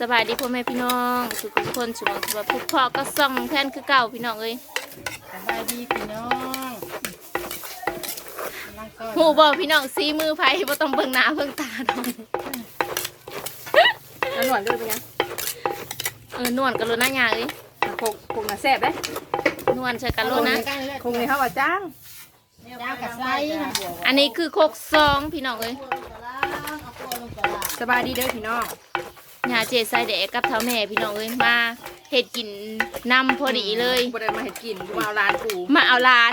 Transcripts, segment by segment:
สบายดีพ่อแม่พี่น้องทุกคนสมองสบายพุกพ่อก็ส่องแทนคือเก่าพี่น้องเอ้ยสบายดีพี่น้องนั่งก่อนหูบอกพี่น้องซีมือไผ่บ่ต้องเบิ่งหน้าเบิ่งตาดอกน้ำหนวดด้วยเป็นยังเออนวลกันโลน่าหยาเอ้ยคงคงน่ะแซ่บเด้นวลใส่กันโลนะคงนี่เขาว่าจ้างยาวกับไส้นะอันนี้คือโคกซองพี่น้องเอ้ยสบายดีเด้อพี่น้อง หยาเจใส่แดกกับเท้าแม่พี่น้องเอ้ยมาเฮ็ดกินนำพอดีเลย บ่ได้มาเห็ดกินกูมาเอาร้านกูมาเอาลาน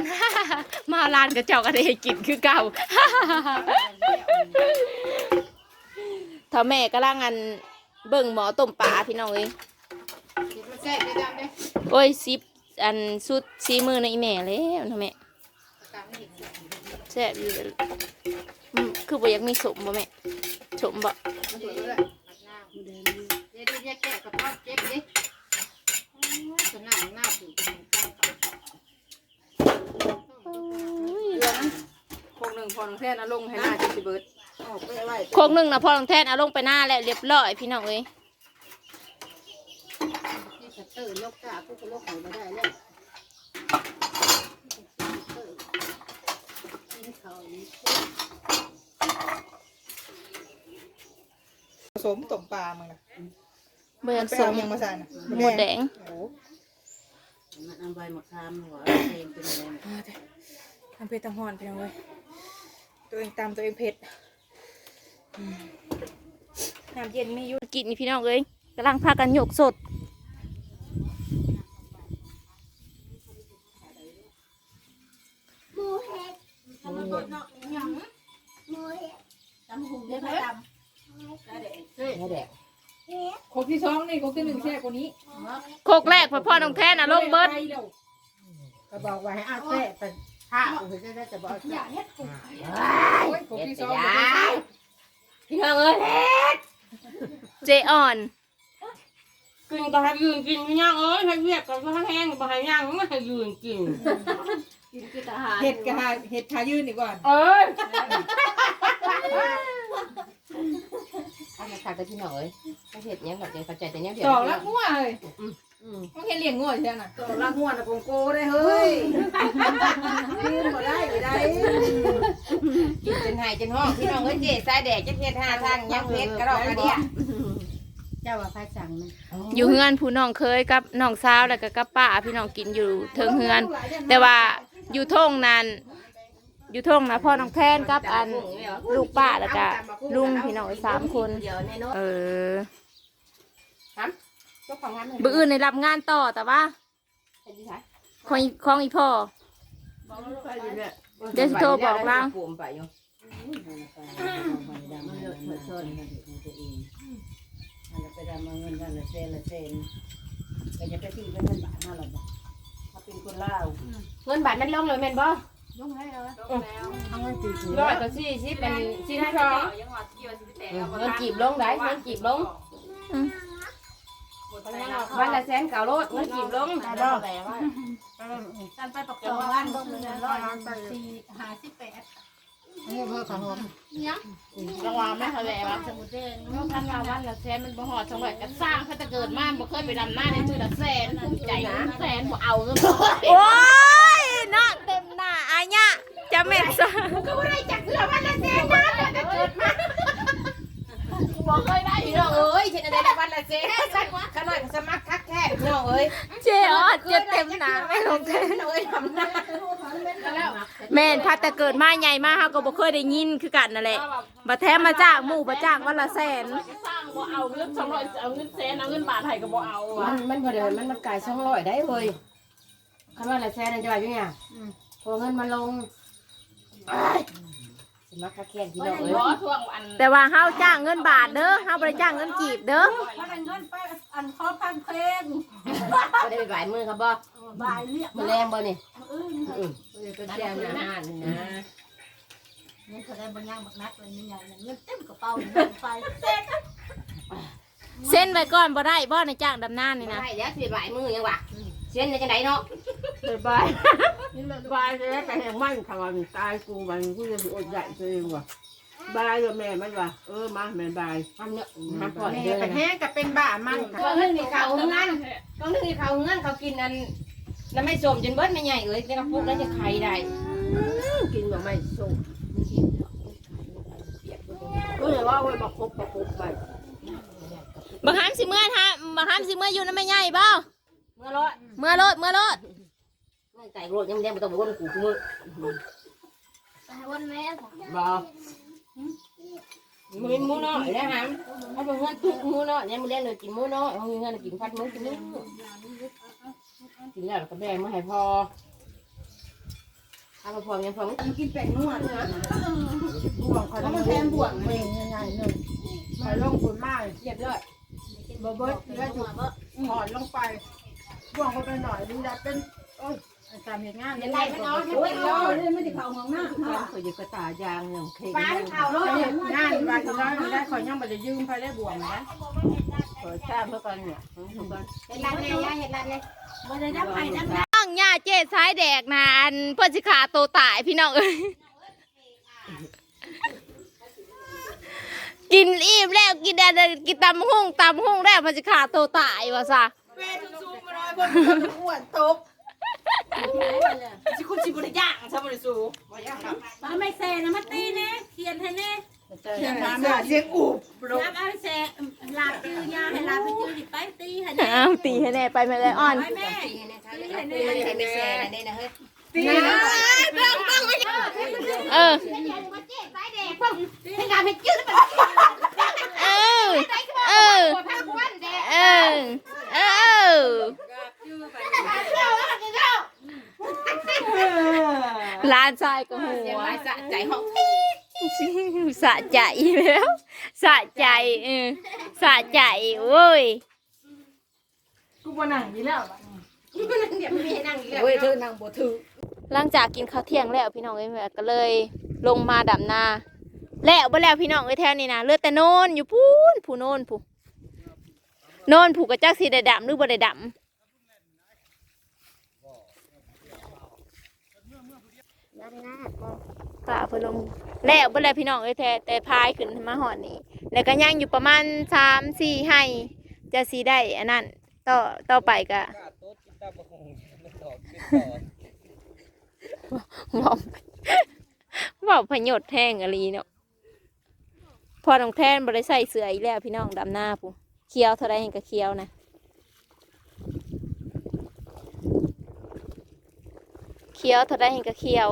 มาเอาลานกับเจ้าก็ได้กินคือเก่า เท่าแม่ก็ล่างอันเบิ่งหมอต้มปลาพี่น้องเอ้ย แซ่บได้ดำเด้โอ้ยซิปอันสุดซีมือในอีแม่แล้วนะแม่แซ่บอยู่เลยอืมคือบ่อยากมีสมบ่แม่สมบ่เดี๋ยวเดี๋ย วเดี๋ยวแกะกระเพาะเจ็บดิจะหน้าหน้าถูกเรือนะคงหนึ่งพอน้องแท่นเอาลงให้หน้าจิสิเบิดออกไปไว้โคกหนึงนะพ่อลองแทนเอาลงไปหน้าแล้วเรียบร้อยพี่น้องเอ้ยที่สเตอร์ลกกาพวกลกหายมาได้แล้วเขาผสมต้มปลามึงน่ะ เบิ่งไปสเอามยังมาใส่น่ะหมดแดงโอ้มันเอาใบมะขามหัวเองเป็นอะไรเอาเถอะทำเผ็ดตังหอนพี่น้องเว้ยตัวเองตามตัวเองเผ็ดอืมน้ำเย็นมีอยู่กินนี่พี่น้องเอ้ยกำลังพากันหยกสด โคกที่สองนี่โคกที่หนึ่งแช่กว่านี้โคกแรกพ่อพ่อน้องแทนอะลงเบิดไปร็วก็บอกว่าให้เอาแซ่ไปถ้าผมจะได้จะบอกแซ่โอ้ยโคกที่สองพี่น้องเอ้ยเจอ่อนกินก็ให้ยืนกินไม่ย่างเอ้ยให้เวียกก็ให้แห้งก็ให้ย่างไม่ให้ยืนกินเห็ดกะหาเห็ดขายืนดีกว่าเอ้ย เอามาทานกับพี่น้องเอ้ยเขาเห็ดยังแบบเดียวเข้าใจแต่ยังเดียวดอกละงัวเลยอืมต้องเห็นเลี้ยงงัวใช่ไหมตัวละหัวนะกงโก้ได้เฮ้ยยืนบ่ได้บ่ได้กินจนหายจนห้องพี่น้องเอ้ยเจ๊สายแดดจะเฮ็ดห้าทางยังเฮ็ดกระดอกกระเดียเจ้าว่าไฟสั่งนะอยู่เฮือนผู้น้องเคยกับน้องสาวแล้วก็กับป้าพี่น้องกินอยู่เทิงเฮือน แต่ว่าอยู่ท่งนั้น อยู่ท่งนะพ่อน้องแทนกับอันลูกป้าแล้วก็ลุงพี่น้องสามคนเดี๋ยวในโน้ตเออเจ้าของงานบื้ออื่นในรับงานต่อแต่ว่าเป็นที่ไหนของอีของอีพ่อเดี๋ยวสิโทรบอกเราปูมไปอยู่มันเลือดเหมือนชนตัวเองมันไปดำเงินวันละเซนละเซนก็จะไปที่เงินบาทมาหรอกถ้าเป็นคนลาวเงินบาทมันลงเลยแม่นบ่ ลงให้แล้วเอาเงินจีบร้อยก็สี่สิบเป็นสี่สิบสองเงินจีบลงได้เงินจีบลงอืมวันละแสนเก่าโลดเงินจีบลงการไปประกอบบ้านบ่มีร้อยสี่ห้าสิบแปดนี่เพื่อของผมรางวัลไม่ทะเลวะสมุทรเจนเมื่อพันมาวันละแสนมันบ่หอดจังหวัดก็สร้างเขาจะเกิดมาบ่เคยไปดำหน้าในมือละแสนภูมิใจนะแสนบ่เอาเลยโอ้ยเนาะเต็มหน้าอายะจะแม่นซะก็ไม่ได้จักเสือวันละแสนนะจะเกิดมาบ่เคยได้พี่น้องเอ้ยเช่นอะไรในวันละแสนขน่อยสมัครคักแค่พี่น้องเอ้ยเจ๊ออดเจ็บเต็มหน้าแม่น้องแทนเอ้ยทำหน้าแม่นพัดแต่เกิดมาใหญ่มาเฮาก็บ่เคยได้ยินคือกันนั่นแหละบ่แท้มาจ้างหมู่บ่จ้างวันละแสนสร้างบ่เอาเงินสองร้อยเอาเงินแสนเอาเงินบาทไทยก็บ่เอามัอะนมันพอเดินมันมันกลายช่องลอยได้เว้ยขน่อยละแสนจะว่าอยู่เนี่ยพอเงินมันลง สมัครคักแค่พี่น้องเอ้ยบ่ทวงอันแต่ว่าเฮาจ้างเงินบาทเด้อเฮาบ่ได้จ้างเงินกีบเด้อถ้าเป็นเงินไปอันขอพันเพลงก็ได้ไปบ่ายมือครับบ่บายเรียกมือแรงบ่นี่อื้ออืมเป็นแซวหน้านี่นะนี่เขาได้บางอย่างบักนักเลยนี่ใหญ่เงินเต็มกระเป๋าเงินไปเซ็ตเส้นไว้ก่อนบ่ได้บ่ในจ้างดำนานี่นะใช่แล้วสิบ่ายมือยังวะเส้นในจังไดเนาะบาย บายจะได้ไปแห่งมันทำมันตายกูมันกูจะอดใหญ่ตัวเองว่ะบายกับแม่มันว่ะเออมาแม่บายทำเนี่ยมาก่อนแม่เด้อไปแห้งกับเป็นบ้ามันก็เรื่องนี้เขาเงินก็เรื่องนี้เขาเงินเขากินอันแล้วไม่สมจนเบิดไม่ใหญ่เอ้ยแต่กระปุกแล้วจะไข่ได้กินแบบไม่สมก็เลยว่าไว้บอกครบบอกครบไปบักหามสิเมื่อฮะบักหามสิเมื่ออยู่น้ำไม่ใหญ่บ่เมื่อรอดเมื่อรถเมื่อรถ ไม่ใจรถยังยังไม่ต้องวนกูกูมือวันแม่บอกมีหมูน้อยนะฮะถ้าเป็นเงินทุกหมูน้อยเนี่ยมันเล่นเลยกินหมูน้อยเอาเงินกินพัดหมูกินนี่กินแล้วก็แบ่งมาให้พอถ้าพอยังพอมันกินแป้งนวดนะบ่วงคอยแล้วมันแทนบวกเองยังไงเนาะคอยลงคุณมากเรียบร้อยบ่เบิดแล้วจุกถอนลงไปบ่วงเขาไปหน่อยดูดับเป็นโอ้ยตามเหตุงานยันไล่มันเอาให้เป็นร้อยเลยไม่ได้เข้าห้องน้ำค่ะเคยอยู่กระตายางอย่างเข่งป้าเข่ารถงานบาดน้อยได้คอยยังบ่ได้ยืมไปได้บ่วงนะเปิดทราบเมื่อก่อนเนี่ยเมื่อก่อนเห็นร้านแม่ย่าเห็นร้านเลยบ่ได้รับไปรับน้องย่าเจ๊สายแดกนะอันเพิ่นสิขาโตวตายพี่น้องเอ้ยกินอิ่มแล้วกินอะไรกินตำหุ่งตำหุ่งแล้วเพิ่นสิขาโตวตายว่าซะเวทุสูมาหน่อยคนอ้วนตก สิคุณสิบ่ได้ย่างซะบ่ได้สูบ่ย่างครับมาไม่แซ่นะมาตีแน่เขียนให้แน่เสียงน้ำเสียงอูบลงรับเอาแซ่ลาบจื้อยาให้ลาบไปจื้อดิไปตีให้แน่อ้าวตีให้แน่ไปแม่เลยอ่อนไปแม่ไม่แซ่นะนี่นะเฮ้ยตีนะเออให้ลาบให้จื้อเออ เออ เออ เออ ร้านชายก็หัวสะใจห้องสะใจแล้วสะใจเออสะใจโว้ยกูบ่นั่งอยู่แล้วเว้ยเธอนั่งบ่ถือหลังจากกินข้าวเที่ยงแล้วพี่น้องเอ้ยแม่ก็เลยลงมาดำนา แล้วบ่แล้วพี่น้องเอ้ยแถวนี้นะเหลือดแต่โนนอยู่พูนผู้โนนผู้โนนผู้กระจักสีได้ดำหรือบ่ได้ดำ ตาเพิ่นลงแล้วบ่แล้วพี่น้องเอ้ยแท้แต่พายขึ้นมาหอดนี่แล้วก็ย่างอยู่ประมาณสามสี่ให้จะสีได้อันนั้นต่อต่อไปก็บอกบอกพยศแห้งอะไรเนาะพอน้องแทนบ่ได้ใส่เสื้ออีกแล้วพี่น้องดำหน้าผู้เคี้ยวเท่าไรเห็นก็เคี้ยวนะเคี้ยวเท่าไรเห็นก็เคี้ยว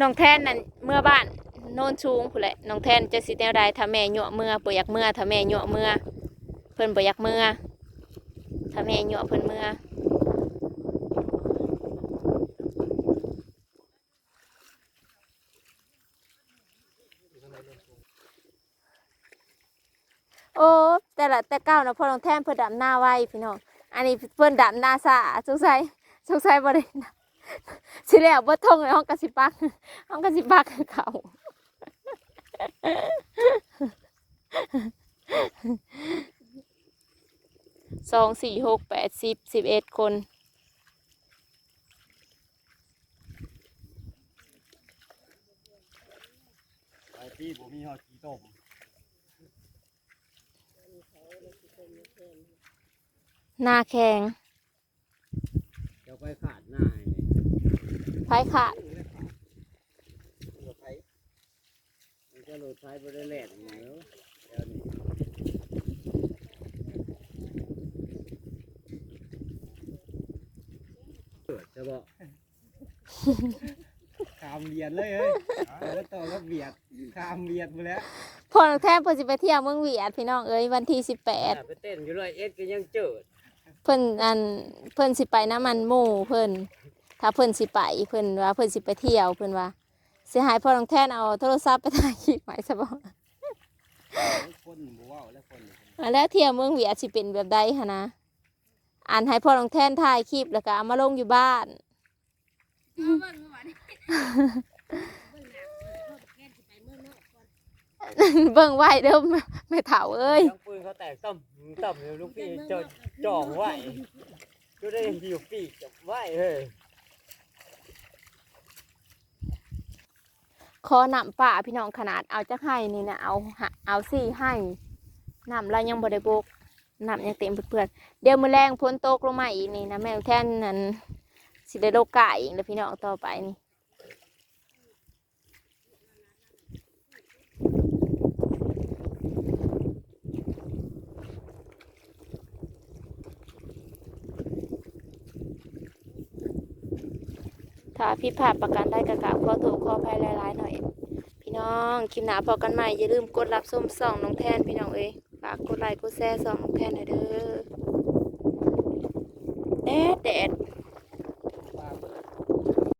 น้องแทนนั่นเมื่อบ้านโน่นชูงผู้นแหละน้องแทนจะสิแนวใดถ้าแม่หยั่วเมื่อบ่อยากเมื่อถ้าแม่หยั่วเมื่อเพิ่นบ่อยากเมื่อถ้าแม่หยั่วเพิ่นเมื่อโอ้แต่ละแต่เก้านะพ่อน้องแทนเพิ่นดำหน้าไว้พี่น้องอันนี้เพิ่นดำหน้าสาสงสัยสงสัยบ่ได้ สิแล้วบ่ทงในห้องกสิปักห้องกสิปักคือเขาสองสี่หกแปดสิบสิบเอ็ดคนไอ้ที่ผมมีหอดกีต้มหน้าแข็งเดี๋ยวไปขาดหน้าให้เนี่ย ไฟขาดรถไฟมันจะรถไฟไปได้แหลกอย่างเดียวเดี๋ยวนี้เปิดจะบอกขามเบียดเลยเฮ้ยแล้วต่อก็เบียดขามเบียดไปแล้วพอน้องแท้เพิ่นสิไปเที่ยวเมืองเวียดพี่น้องเอ้ยวันที่สิบแปดไปเต้นอยู่เลยเอ็ดก็ยังเจิดเพิ่นอันเพิ่นสิไปน้ำมันหมูเพิ่น ถ้าเพิ่นสิไปเพิ่นว่าเพิ่นสิไปเที่ยวเพิ่นว่าสิหายพ่อน้องแท้เอาโทรศัพท์ไปถ่ายคลิปไว้ซะบ่คนบัวแล้วคนอันแล้วเที่ยวเมืองเวียดสิเป็นแบบใดคะนะอ่านให้พ่อน้องแท่นถ่ายคลิปแล้วก็เอามาลงอยู่บ้านเบิ่งไว้เด้อไม่เถ่าเอ้ยทั้งปืนเขาแตกต่ำต่ำอยู่ลูกพี่จจ่องไว้ก็ได้อยู่ปีกจับไว้เฮ้ย ขอนำป่าพี่น้องขนาดเอาจักให้นี่นะเอาเอาสี่ให้นำไรยังบริบกนำยังเต็มเพื่อนเดี๋ยวมือแรงพ้นโตกลงมาอีกนี่นะแม่แท่นนั้นสิได้โลกาอีกแล้วพี่น้องต่อไปนี่ ถ้าพี่ผาดประกันได้กะกะขอโทษขออภัยหลายๆหน่อย พี่น้องคลิปหน้าพอกันใหม่อย่าลืมกดรับส้มส่องน้องแทนพี่น้องเอ้ยฝากกดไลค์กดแชร์ส่องน้องแทนหน่อยเด้อ